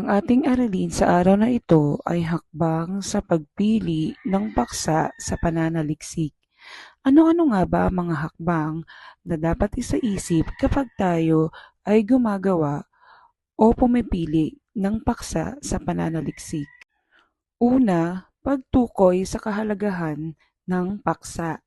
Ang ating aralin sa araw na ito ay hakbang sa pagpili ng paksa sa pananaliksik. Ano-ano nga ba ang mga hakbang na dapat isaisip kapag tayo ay gumagawa o pumipili ng paksa sa pananaliksik? Una, pagtukoy sa kahalagahan ng paksa.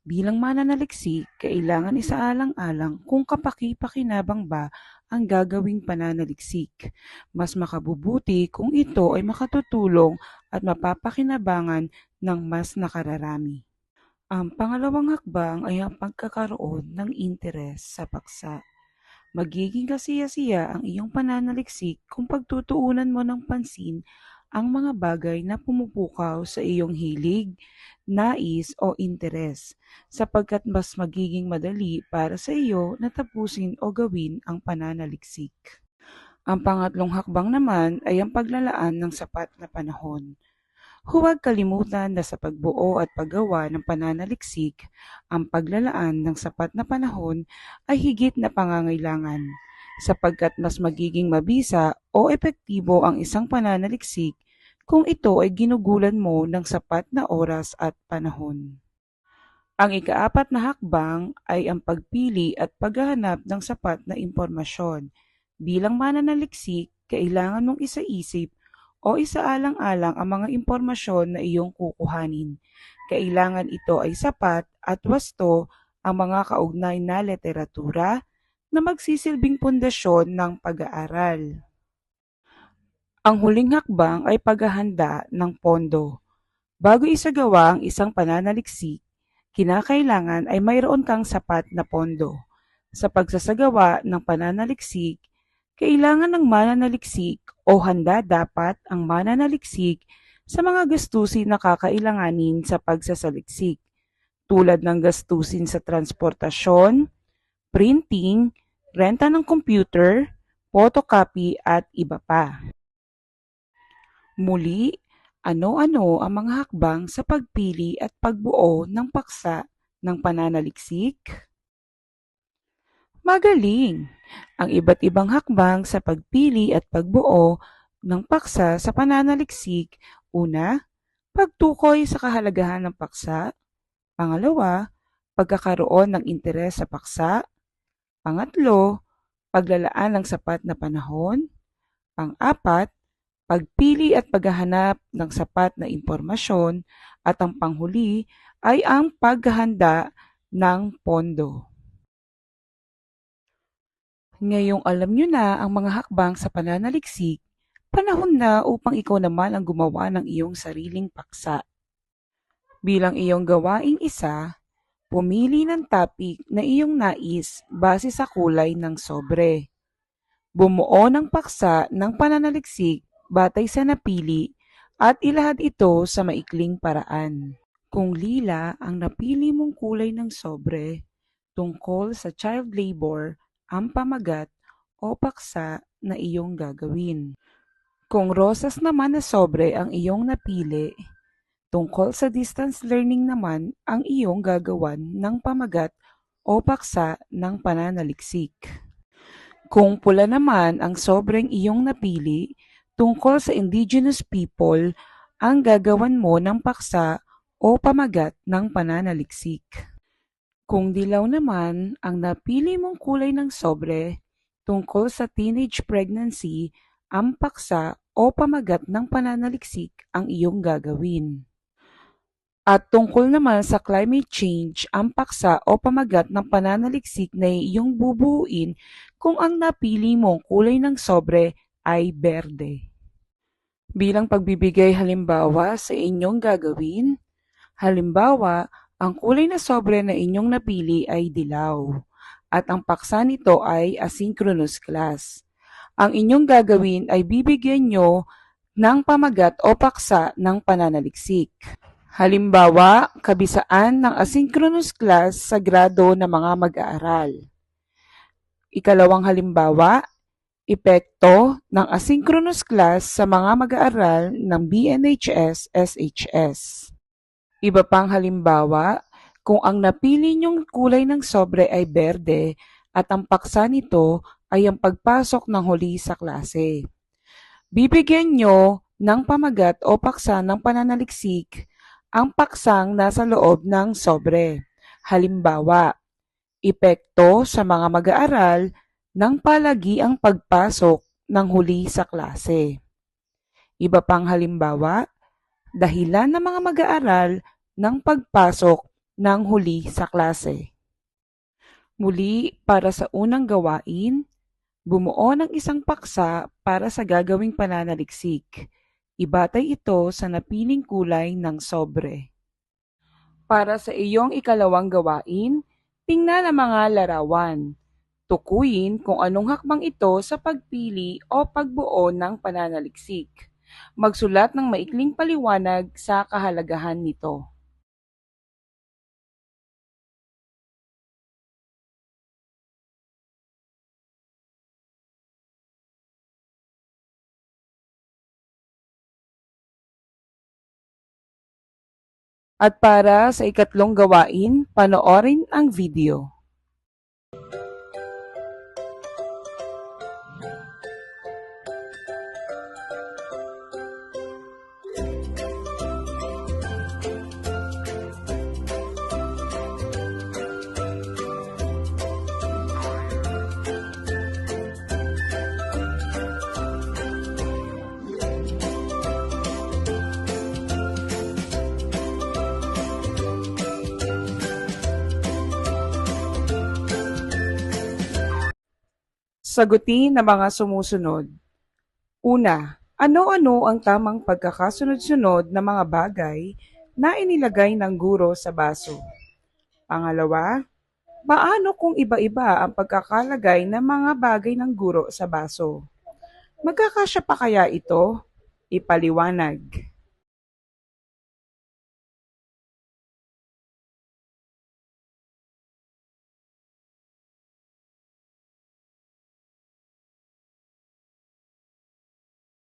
Bilang mananaliksik, kailangan isaalang-alang kung kapaki-pakinabang ba ang gagawing pananaliksik. Mas makabubuti kung ito ay makatutulong at mapapakinabangan ng mas nakararami. Ang pangalawang hakbang ay ang pagkakaroon ng interes sa paksa. Magiging kasiya-siya ang iyong pananaliksik kung pagtutuunan mo ng pansin ang mga bagay na pumupukaw sa iyong hilig, nais o interes, sapagkat mas magiging madali para sa iyo na tapusin o gawin ang pananaliksik. Ang pangatlong hakbang naman ay ang paglalaan ng sapat na panahon. Huwag kalimutan na sa pagbuo at paggawa ng pananaliksik, ang paglalaan ng sapat na panahon ay higit na pangangailangan sapagkat mas magiging mabisa o epektibo ang isang pananaliksik kung ito ay ginugulan mo ng sapat na oras at panahon. Ang ikaapat na hakbang ay ang pagpili at paghahanap ng sapat na impormasyon. Bilang mananaliksik, kailangan mong isaisip o isaalang-alang ang mga impormasyon na iyong kukuhanin. Kailangan ito ay sapat at wasto ang mga kaugnay na literatura, na magsisilbing pundasyon ng pag-aaral. Ang huling hakbang ay paghahanda ng pondo. Bago isagawa ang isang pananaliksik, kinakailangan ay mayroon kang sapat na pondo. Sa pagsasagawa ng pananaliksik, kailangan ng mananaliksik o handa dapat ang mananaliksik sa mga gastusin na kakailanganin sa pagsasaliksik, tulad ng gastusin sa transportasyon, printing, renta ng computer, photocopy at iba pa. Muli, ano-ano ang mga hakbang sa pagpili at pagbuo ng paksa ng pananaliksik? Magaling! Ang iba't ibang hakbang sa pagpili at pagbuo ng paksa sa pananaliksik. Una, pagtukoy sa kahalagahan ng paksa. Pangalawa, pagkakaroon ng interes sa paksa. Pangatlo, paglalaan ng sapat na panahon. Pang-apat, pagpili at paghahanap ng sapat na impormasyon. At ang panghuli ay ang paghahanda ng pondo. Ngayong alam nyo na ang mga hakbang sa pananaliksik, panahon na upang ikaw naman ang gumawa ng iyong sariling paksa. Bilang iyong gawaing isa, Pumili ng topic na iyong nais base sa kulay ng sobre. Bumuo ng paksa ng pananaliksik batay sa napili at ilahad ito sa maikling paraan. Kung lila ang napili mong kulay ng sobre, tungkol sa child labor ang pamagat o paksa na iyong gagawin. Kung rosas naman na sobre ang iyong napili, Tungkol sa distance learning naman ang iyong gagawan ng pamagat o paksa ng pananaliksik. Kung pula naman ang sobrang iyong napili, tungkol sa indigenous people, ang gagawan mo ng paksa o pamagat ng pananaliksik. Kung dilaw naman ang napili mong kulay ng sobre, tungkol sa teenage pregnancy, ang paksa o pamagat ng pananaliksik ang iyong gagawin. At tungkol naman sa climate change, ang paksa o pamagat ng pananaliksik na iyong bubuuin kung ang napili mong kulay ng sobre ay berde. Bilang pagbibigay halimbawa sa inyong gagawin, halimbawa, ang kulay na sobre na inyong napili ay dilaw at ang paksa nito ay asynchronous class. Ang inyong gagawin ay bibigyan nyo ng pamagat o paksa ng pananaliksik. Halimbawa, kabisaan ng asynchronous class sa grado ng mga mag-aaral. Ikalawang halimbawa, epekto ng asynchronous class sa mga mag-aaral ng BNHS-SHS. Iba pang halimbawa, kung ang napili niyong kulay ng sobre ay berde at ang paksa nito ay ang pagpasok ng huli sa klase. Bibigyan nyo ng pamagat o paksa ng pananaliksik ang paksang nasa loob ng sobre. Halimbawa, epekto sa mga mag-aaral ng palagi ang pagpasok ng huli sa klase. Iba pang halimbawa, dahilan ng mga mag-aaral ng pagpasok ng huli sa klase. Muli, para sa unang gawain, bumuo ng isang paksa para sa gagawing pananaliksik. Ibatay ito sa napiling kulay ng sobre. Para sa iyong ikalawang gawain, tingnan ang mga larawan. Tukuyin kung anong hakbang ito sa pagpili o pagbuo ng pananaliksik. Magsulat ng maikling paliwanag sa kahalagahan nito. At para sa ikatlong gawain, panoorin ang video. Sagutin ang mga sumusunod. Una, ano-ano ang tamang pagkakasunod-sunod ng mga bagay na inilagay ng guro sa baso? Pangalawa, paano kung iba-iba ang pagkakalagay ng mga bagay ng guro sa baso? Magkakasya pa kaya ito? Ipaliwanag.